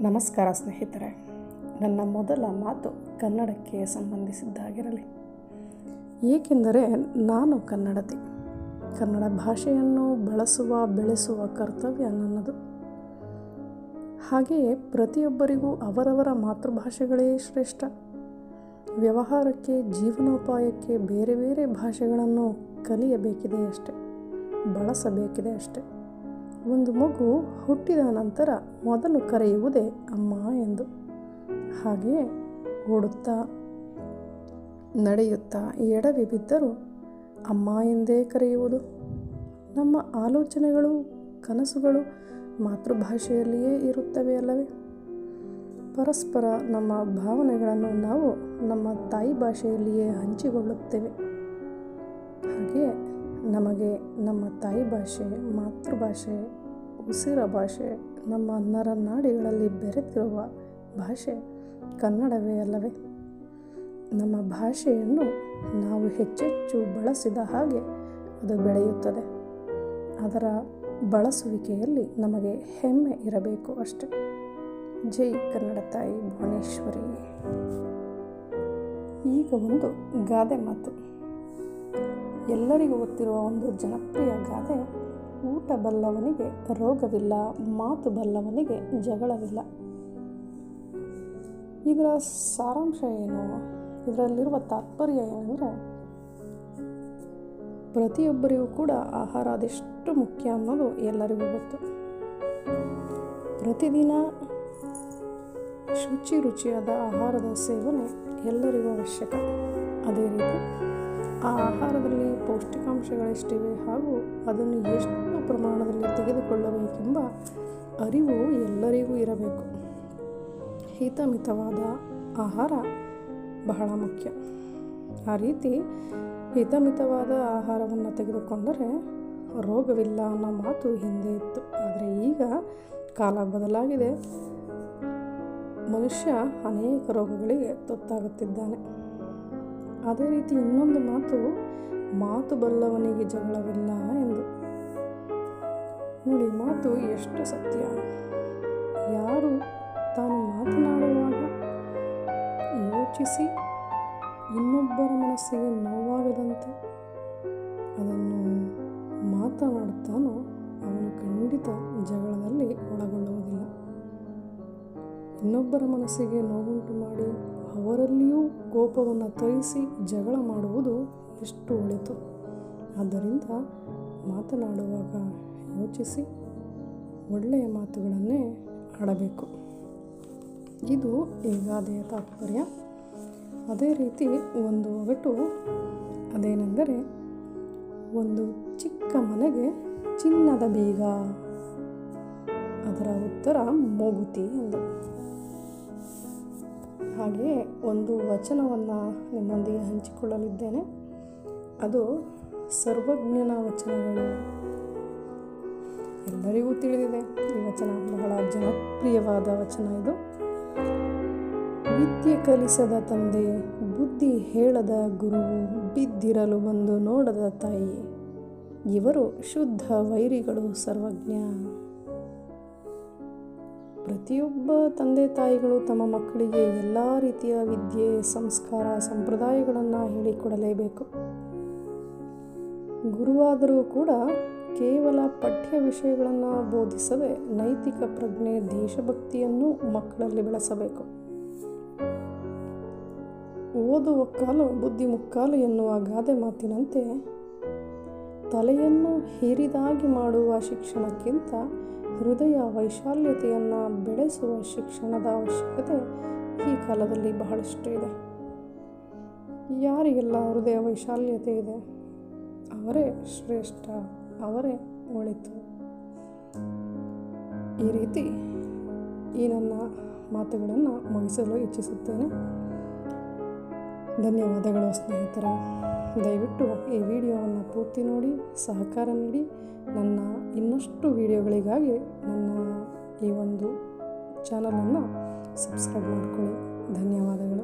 ನಮಸ್ಕಾರ ಸ್ನೇಹಿತರೆ. ನನ್ನ ಮೊದಲ ಮಾತು ಕನ್ನಡಕ್ಕೆ ಸಂಬಂಧಿಸಿದ್ದಾಗಿರಲಿ. ಏಕೆಂದರೆ ನಾನು ಕನ್ನಡತಿ. ಕನ್ನಡ ಭಾಷೆಯನ್ನು ಬಳಸುವ, ಬೆಳೆಸುವ ಕರ್ತವ್ಯ ನನ್ನದು. ಹಾಗೆಯೇ ಪ್ರತಿಯೊಬ್ಬರಿಗೂ ಅವರವರ ಮಾತೃಭಾಷೆಗಳೇ ಶ್ರೇಷ್ಠ. ವ್ಯವಹಾರಕ್ಕೆ, ಜೀವನೋಪಾಯಕ್ಕೆ ಬೇರೆ ಬೇರೆ ಭಾಷೆಗಳನ್ನು ಕಲಿಯಬೇಕಿದೆ ಅಷ್ಟೆ, ಬಳಸಬೇಕಿದೆ ಅಷ್ಟೆ. ಒಂದು ಮಗು ಹುಟ್ಟಿದ ನಂತರ ಮೊದಲು ಕರೆಯುವುದೇ ಅಮ್ಮ ಎಂದು. ಹಾಗೆಯೇ ಓಡುತ್ತಾ, ನಡೆಯುತ್ತಾ ಎಡವಿ ಬಿದ್ದರೂ ಅಮ್ಮ ಎಂದೇ ಕರೆಯುವುದು. ನಮ್ಮ ಆಲೋಚನೆಗಳು, ಕನಸುಗಳು ಮಾತೃಭಾಷೆಯಲ್ಲಿಯೇ ಇರುತ್ತವೆ ಅಲ್ಲವೇ? ಪರಸ್ಪರ ನಮ್ಮ ಭಾವನೆಗಳನ್ನು ನಾವು ನಮ್ಮ ತಾಯಿ ಭಾಷೆಯಲ್ಲಿಯೇ ಹಂಚಿಕೊಳ್ಳುತ್ತೇವೆ. ಹಾಗೆಯೇ ನಮಗೆ ನಮ್ಮ ತಾಯಿ ಭಾಷೆ, ಮಾತೃಭಾಷೆ, ಉಸಿರ ಭಾಷೆ, ನಮ್ಮ ನರನಾಡಿಗಳಲ್ಲಿ ಬೆರೆತಿರುವ ಭಾಷೆ ಕನ್ನಡವೇ ಅಲ್ಲವೇ? ನಮ್ಮ ಭಾಷೆಯನ್ನು ನಾವು ಹೆಚ್ಚೆಚ್ಚು ಬಳಸಿದ ಹಾಗೆ ಅದು ಬೆಳೆಯುತ್ತದೆ. ಅದರ ಬಳಸುವಿಕೆಯಲ್ಲಿ ನಮಗೆ ಹೆಮ್ಮೆ ಇರಬೇಕು ಅಷ್ಟೆ. ಜೈ ಕನ್ನಡ ತಾಯಿ ಭುವನೇಶ್ವರಿ. ಈಗ ಒಂದು ಗಾದೆ ಮಾತು. ಎಲ್ಲರಿಗೂ ಗೊತ್ತಿರುವ ಒಂದು ಜನಪ್ರಿಯ ಗಾದೆ, ಊಟ ಬಲ್ಲವನಿಗೆ ರೋಗವಿಲ್ಲ, ಮಾತು ಬಲ್ಲವನಿಗೆ ಜಗಳವಿಲ್ಲ. ಇದರ ಸಾರಾಂಶ ಏನು? ಇದರಲ್ಲಿರುವ ತಾತ್ಪರ್ಯ ಏನಂದರೆ, ಪ್ರತಿಯೊಬ್ಬರಿಗೂ ಕೂಡ ಆಹಾರ ಅದೆಷ್ಟು ಮುಖ್ಯ ಅನ್ನೋದು ಎಲ್ಲರಿಗೂ ಗೊತ್ತು. ಪ್ರತಿದಿನ ಶುಚಿ ರುಚಿಯಾದ ಆಹಾರದ ಸೇವನೆ ಎಲ್ಲರಿಗೂ ಅವಶ್ಯಕ. ಅದೇ ರೀತಿ ಆ ಆಹಾರದಲ್ಲಿ ಪೌಷ್ಟಿಕಾಂಶಗಳೆಷ್ಟಿವೆ ಹಾಗೂ ಅದನ್ನು ಎಷ್ಟು ಪ್ರಮಾಣದಲ್ಲಿ ತೆಗೆದುಕೊಳ್ಳಬೇಕೆಂಬ ಅರಿವು ಎಲ್ಲರಿಗೂ ಇರಬೇಕು. ಹಿತಮಿತವಾದ ಆಹಾರ ಬಹಳ ಮುಖ್ಯ. ಆ ರೀತಿ ಹಿತಮಿತವಾದ ಆಹಾರವನ್ನು ತೆಗೆದುಕೊಂಡರೆ ರೋಗವಿಲ್ಲ ಅನ್ನೋ ಮಾತು ಹಿಂದೆ ಇತ್ತು. ಆದರೆ ಈಗ ಕಾಲ ಬದಲಾಗಿದೆ. ಮನುಷ್ಯ ಅನೇಕ ರೋಗಗಳಿಗೆ ತುತ್ತಾಗುತ್ತಿದ್ದಾನೆ. ಅದೇ ರೀತಿ ಇನ್ನೊಂದು ಮಾತು ಮಾತು ಬಲ್ಲವನಿಗೆ ಜಗಳವಿಲ್ಲ ಎಂದು. ನೋಡಿ, ಮಾತು ಎಷ್ಟು ಸತ್ಯ. ಯಾರು ತಾನು ಮಾತನಾಡುವಾಗ ಯೋಚಿಸಿ ಇನ್ನೊಬ್ಬರ ಮನಸ್ಸಿಗೆ ನೋವಾಗದಂತೆ ಅದನ್ನು ಮಾತನಾಡುತ್ತಾನೋ ಅವನು ಖಂಡಿತ ಜಗಳದಲ್ಲಿ ಒಳಗೊಳ್ಳುವುದಿಲ್ಲ. ಇನ್ನೊಬ್ಬರ ಮನಸ್ಸಿಗೆ ನೋವುಂಟು ಮಾಡಿ ಅವರಲ್ಲಿಯೂ ಕೋಪವನ್ನು ತರಿಸಿ ಜಗಳ ಮಾಡುವುದು ಎಷ್ಟು ಒಳಿತು. ಆದ್ದರಿಂದ ಮಾತನಾಡುವಾಗ ಯೋಚಿಸಿ, ಒಳ್ಳೆಯ ಮಾತುಗಳನ್ನೇ ಆಡಬೇಕು. ಇದು ಈ ಗಾದೆಯ ತಾತ್ಪರ್ಯ. ಅದೇ ರೀತಿ ಒಂದು ಒಗಟು, ಅದೇನೆಂದರೆ ಒಂದು ಚಿಕ್ಕ ಮನೆಗೆ ಚಿನ್ನದ ಬೀಗ. ಅದರ ಉತ್ತರ ಮೂಗುತಿ ಎಂದು. ಹಾಗೆಯೇ ಒಂದು ವಚನವನ್ನು ನಿಮ್ಮೊಂದಿಗೆ ಹಂಚಿಕೊಳ್ಳಲಿದ್ದೇನೆ. ಅದು ಸರ್ವಜ್ಞನ ವಚನಗಳು. ಎಲ್ಲರಿಗೂ ತಿಳಿದಿದೆ ಈ ವಚನ. ಬಹಳ ಜನಪ್ರಿಯವಾದ ವಚನ ಇದು. ವಿದ್ಯೆ ಕಲಿಸದ ತಂದೆ, ಬುದ್ಧಿ ಹೇಳದ ಗುರುವು ಬಿದ್ದಿರಲು ಬಂದು ನೋಡದ ತಾಯಿ ಇವರು ಶುದ್ಧ ವೈರಿಗಳು ಸರ್ವಜ್ಞ. ಪ್ರತಿಯೊಬ್ಬ ತಂದೆ ತಾಯಿಗಳು ತಮ್ಮ ಮಕ್ಕಳಿಗೆ ಎಲ್ಲ ರೀತಿಯ ವಿದ್ಯೆ, ಸಂಸ್ಕಾರ, ಸಂಪ್ರದಾಯಗಳನ್ನು ಹೇಳಿಕೊಡಲೇಬೇಕು. ಗುರುವಾದರೂ ಕೂಡ ಕೇವಲ ಪಠ್ಯ ವಿಷಯಗಳನ್ನು ಬೋಧಿಸದೆ ನೈತಿಕ ಪ್ರಜ್ಞೆ, ದೇಶಭಕ್ತಿಯನ್ನು ಮಕ್ಕಳಲ್ಲಿ ಬೆಳೆಸಬೇಕು. ಓದುವ ಕಾಲು ಬುದ್ಧಿ ಮುಕ್ಕಾಲು ಎನ್ನುವ ಗಾದೆ ಮಾತಿನಂತೆ, ತಲೆಯನ್ನು ಹಿರಿದಾಗಿ ಮಾಡುವ ಶಿಕ್ಷಣಕ್ಕಿಂತ ಹೃದಯ ವೈಶಾಲ್ಯತೆಯನ್ನು ಬೆಳೆಸುವ ಶಿಕ್ಷಣದ ಅವಶ್ಯಕತೆ ಈ ಕಾಲದಲ್ಲಿ ಬಹಳಷ್ಟು ಇದೆ. ಯಾರಿಗೆಲ್ಲ ಹೃದಯ ವೈಶಾಲ್ಯತೆ ಇದೆ? ಅವರೇ ಶ್ರೇಷ್ಠ, ಅವರೇ ಒಳಿತು. ಈ ರೀತಿ ಈ ನನ್ನ ಮಾತುಗಳನ್ನು ಮುಗಿಸಲು ಇಚ್ಛಿಸುತ್ತೇನೆ. ಧನ್ಯವಾದಗಳು ಸ್ನೇಹಿತರೆ. ದಯವಿಟ್ಟು ಈ ವಿಡಿಯೋವನ್ನು ಪೂರ್ತಿ ನೋಡಿ, ಸಹಕಾರ ನೀಡಿ. ನನ್ನ ಇನ್ನಷ್ಟು ವಿಡಿಯೋಗಳಿಗಾಗಿ ನನ್ನ ಈ ಒಂದು ಚಾನಲನ್ನು ಸಬ್ಸ್ಕ್ರೈಬ್ ಮಾಡಿಕೊಳ್ಳಿ. ಧನ್ಯವಾದಗಳು.